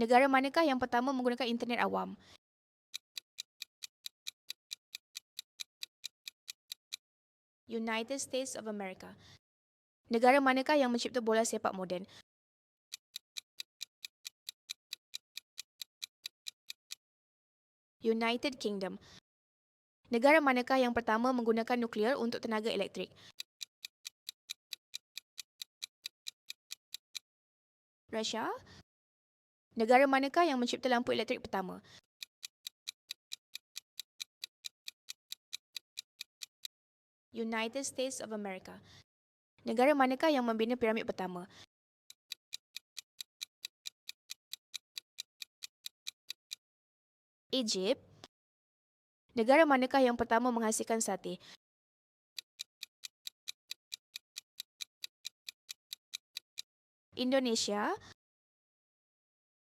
Negara manakah yang pertama menggunakan internet awam? United States of America. Negara manakah yang mencipta bola sepak moden? United Kingdom. Negara manakah yang pertama menggunakan nuklear untuk tenaga elektrik? Russia. Negara manakah yang mencipta lampu elektrik pertama? United States of America. Negara manakah yang membina piramid pertama? Egypt. Negara manakah yang pertama menghasilkan sate? Indonesia.